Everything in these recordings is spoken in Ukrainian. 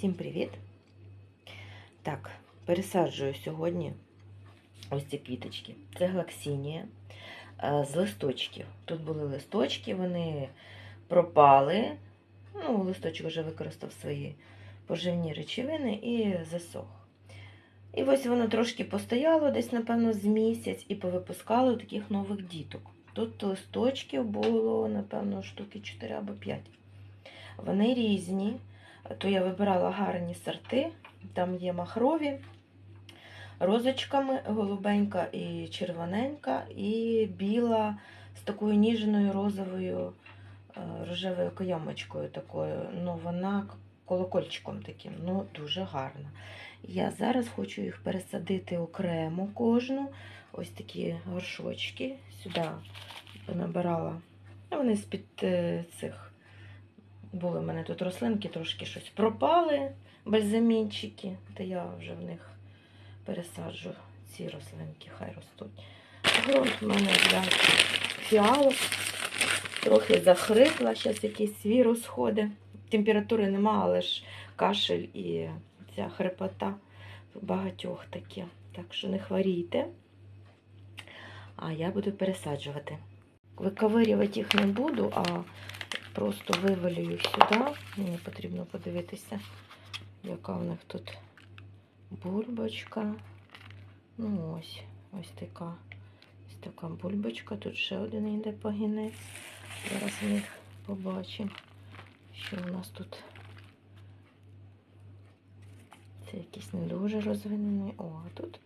Всім привіт! Так, пересаджую сьогодні ось ці квіточки. Це глаксінія е, з листочків. Тут були листочки, вони пропали. Ну, листочок вже використав свої поживні речовини і засох. І ось воно трошки постояло, десь, напевно, з місяць, і повипускало таких нових діток. Тут листочків було, напевно, штуки 4 або 5. Вони різні то я вибирала гарні сорти. Там є махрові, розочками, голубенька і червоненька, і біла з такою ніжною розовою е, рожевою каямочкою такою. Ну, вона колокольчиком таким, ну, дуже гарна. Я зараз хочу їх пересадити окремо кожну. Ось такі горшочки. Сюди понабирала. Ну, Вони з-під е, цих. Були в мене тут рослинки, трошки щось пропали, бальзамінчики, та я вже в них пересаджу ці рослинки, хай ростуть. Грунт в мене для фіалок. Трохи захрипла, зараз якісь свій розходи. Температури нема, але ж кашель і ця хрипота багатьох такі. Так що не хворійте. А я буду пересаджувати. Виковирювати їх не буду, а Просто вивалюю сюди. Мені потрібно подивитися, яка в них тут бульбочка. Ну ось, ось така. Ось така бульбочка. Тут ще один йде пагінець. Зараз ми їх побачимо, що у нас тут. Це якийсь не дуже розвинений. О, а тут,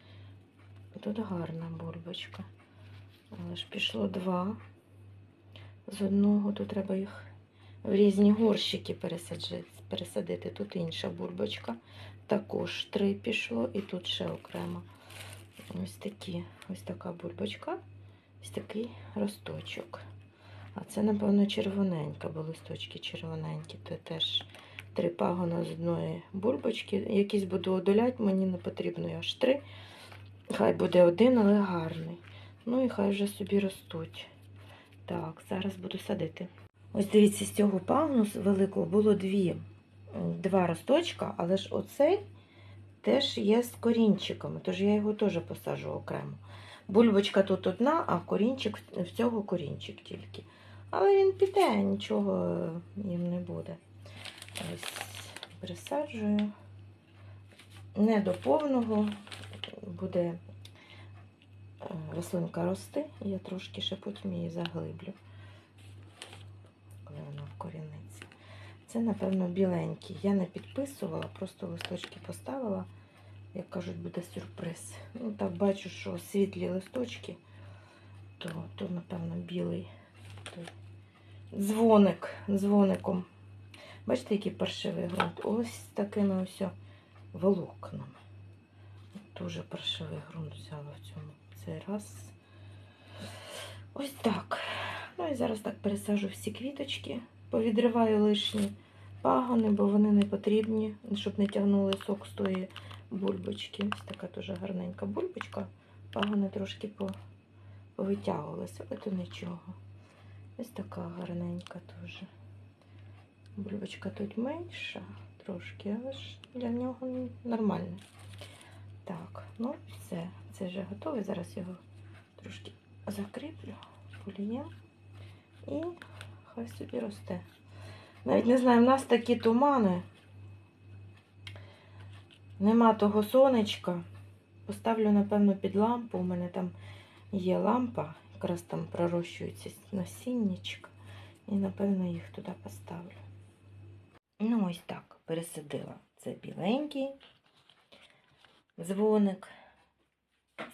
тут гарна бульбочка. Але ж пішло два. З одного тут треба їх в різні горщики пересадити. Тут інша бульбочка. Також три пішло, і тут ще окремо. Ось такі, ось така бульбочка, ось такий росточок. А це, напевно, червоненька, бо листочки червоненькі. Це теж три пагона з одної бульбочки. Якісь буду одоляти, мені не потрібно аж три. Хай буде один, але гарний. Ну і хай вже собі ростуть. Так, зараз буду садити. Ось дивіться, з цього пагону великого було дві, два росточка, але ж оцей теж є з корінчиками, тож я його теж посаджу окремо. Бульбочка тут одна, а корінчик в цього корінчик тільки. Але він піде, нічого їм не буде. Ось присаджую. Не до повного буде е, рослинка рости, я трошки ще потім її заглиблю Це, напевно, біленький. Я не підписувала, просто листочки поставила. Як кажуть, буде сюрприз. Ну, так бачу, що світлі листочки, то, то напевно, білий той дзвоник дзвоником. Бачите, який паршивий ґрунт? Ось такими ось волокнами. Дуже паршивий ґрунт взяла в цьому цей раз. Ось так. Ну і зараз так пересажу всі квіточки, повідриваю лишні пагони, бо вони не потрібні, щоб не тягнули сок з тої бульбочки. Ось така дуже гарненька бульбочка. Пагони трошки повитягувалися, але то нічого. Ось така гарненька теж. Бульбочка тут менша трошки, але ж для нього нормально. Так, ну все, це вже готове. Зараз його трошки закріплю полієм. І хай собі росте. Навіть не знаю, в нас такі тумани. Нема того сонечка. Поставлю, напевно, під лампу. У мене там є лампа, якраз там пророщується насіннячка. І, напевно, їх туди поставлю. Ну, ось так, пересадила. Це біленький дзвоник,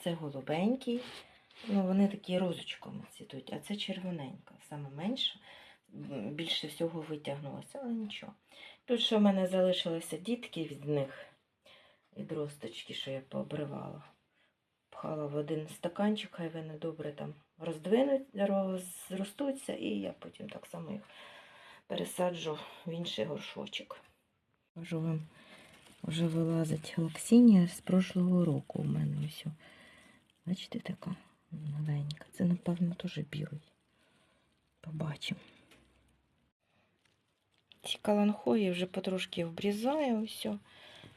це голубенький. Ну, вони такі розочками цвітуть, а це червоненька, саме менша. Більше всього витягнулося, але нічого. Тут ще в мене залишилися дітки від них, від росточки, що я пообривала. Пхала в один стаканчик, хай вони добре там роздвинуть, розростуться, і я потім так само їх пересаджу в інший горшочок. Кажу вам, вже вилазить лаксінія з прошлого року у мене ось. Бачите, така маленька. Це, напевно, теж білий. Побачимо. Ці каланхої вже потрошки обрізаю. Ось.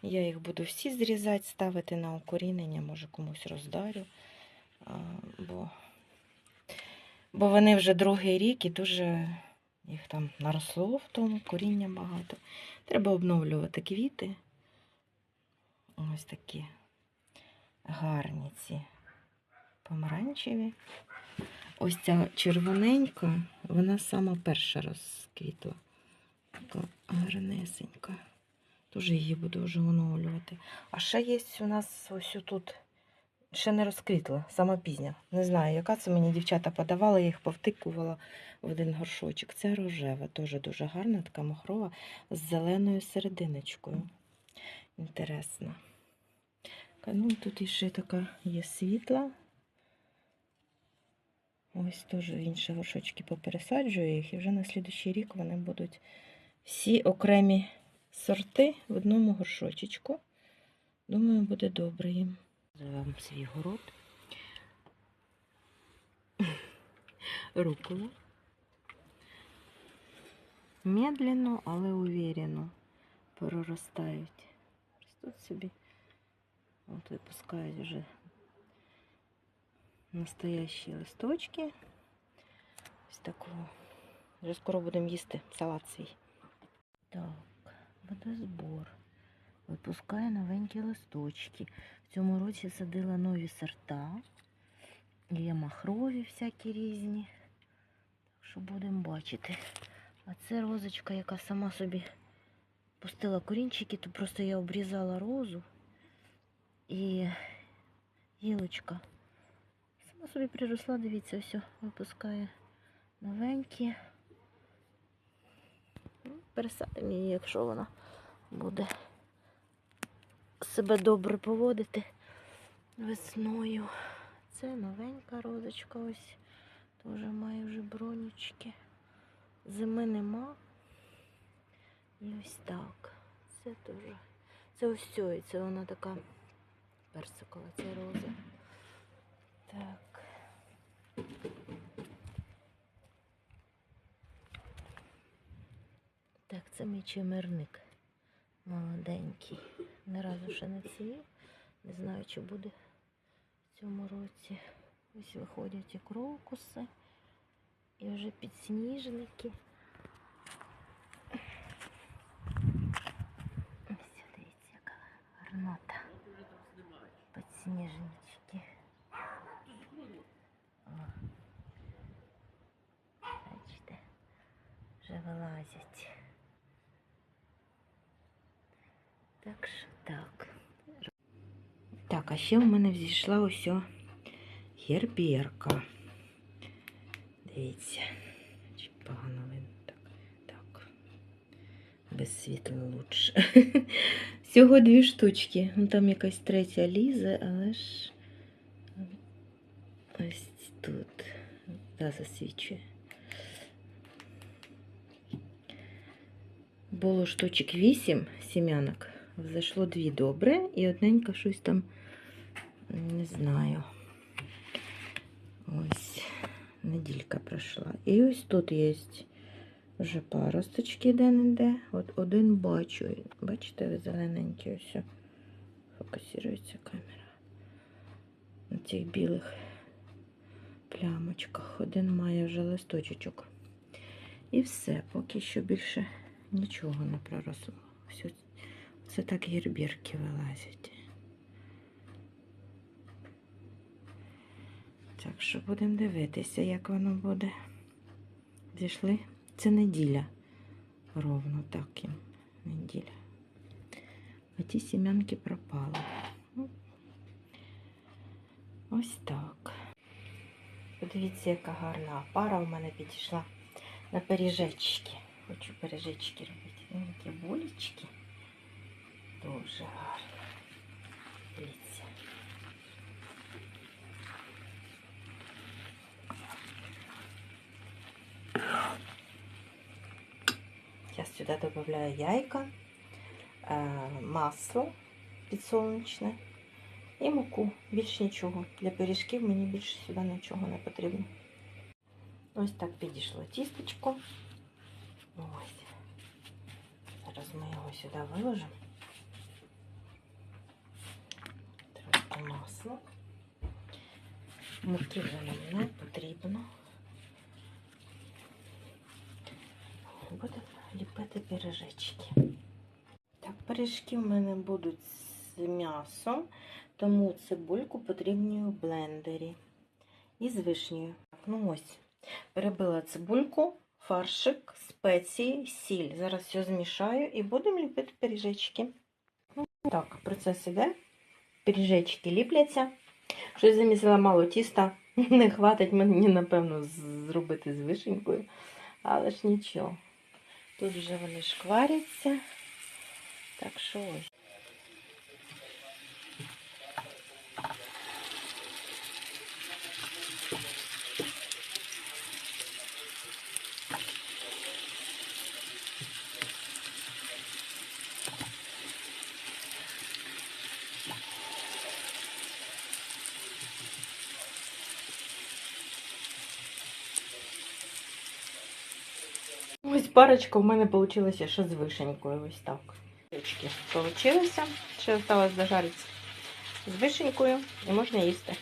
Я їх буду всі зрізати, ставити на укорінення, може комусь роздарю. Бо, бо вони вже другий рік і дуже їх там наросло в тому, коріння багато. Треба обновлювати квіти. Ось такі гарні ці помаранчеві. Ось ця червоненька, вона сама перша розквітла. Така гарнесенька. Дуже її буду вже оновлювати. А ще є у нас ось тут, ще не розквітла, сама пізня. Не знаю, яка це мені дівчата подавала, я їх повтикувала в один горшочок. Це рожева, теж дуже гарна, така махрова, з зеленою серединочкою. Інтересно. Ну, тут іще така є світла. Ось теж інші горшочки попересаджую їх, і вже на слідущий рік вони будуть всі окремі сорти в одному горшочечку. Думаю, буде добре їм. Вам свій город. Рукола. Медленно, але уверенно проростають. Ростуть собі. От випускають вже настоящі листочки. Ось такого. Вже скоро будемо їсти салат свій. Так, водозбор. Випускає новенькі листочки. В цьому році садила нові сорта. Є махрові всякі різні. Так що будемо бачити. А це розочка, яка сама собі пустила корінчики, то просто я обрізала розу і гілочка. Сама собі приросла, дивіться, все, випускає новенькі. Пересадимо її, якщо вона буде себе добре поводити весною. Це новенька розочка ось. Теж має вже бронючки. Зими нема. І ось так. Це теж. Це ось цього, це вона така персикова, ця роза. Так. Так, це мій чимерник молоденький. Ні разу ще не цвів. Не знаю, чи буде в цьому році. Ось виходять і крокуси, і вже підсніжники. Ось дивіться, яка гарнота. Підсніжнички. О. Бачите, вже вилазять. Так що так. Так, а ще у мене взійшла ось герберка. Дивіться, чи погано видно. Так, так. Без світла лучше. Всього дві штучки. Ну, там якась третя лізе, але ж ось тут да, засвічує. Було штучок вісім сім'янок. Взайшло дві добре і одненька щось там не знаю. Ось неділька пройшла. І ось тут є вже паросточки де-не-де. От один бачу. Бачите, ви зелененькі ось. Фокусується камера. На цих білих плямочках. Один має вже листочок. І все, поки що більше нічого не проросло. Все, це так гірбірки вилазять. Так що будемо дивитися, як воно буде. Зійшли. Це неділя. Ровно так їм. Неділя. А ті сім'янки пропали. Ну, Ось так. Подивіться, яка гарна пара у мене підійшла на пиріжечки. Хочу пиріжечки робити. Вони такі булечки. Дуже гарно. Дивіться. Сюда добавляю яйка, е, масло підсолнечне і муку. Більше нічого. Для пиріжків мені більше сюди нічого не потрібно. Ось так підійшло тістечко. Ось. ми його сюди виложимо. Трошки масла. Муки вже нам не потрібно. Будемо ліпити пиріжечки. Так, пиріжки в мене будуть з м'ясом, тому цибульку потрібню в блендері. І з вишнею. Ну ось, перебила цибульку, фаршик, спеції, сіль. Зараз все змішаю і будемо ліпити пиріжечки. Ну, так, процес іде. Пиріжечки ліпляться. Щось замісила мало тіста. Не хватить мені, напевно, зробити з вишенькою. Але ж нічого. Тут вже вони шкваряться. Так що ось. Ось парочка в мене вийшла ще з вишенькою. Ось так. Ручки вийшли. Ще осталось дожарити з вишенькою і можна їсти.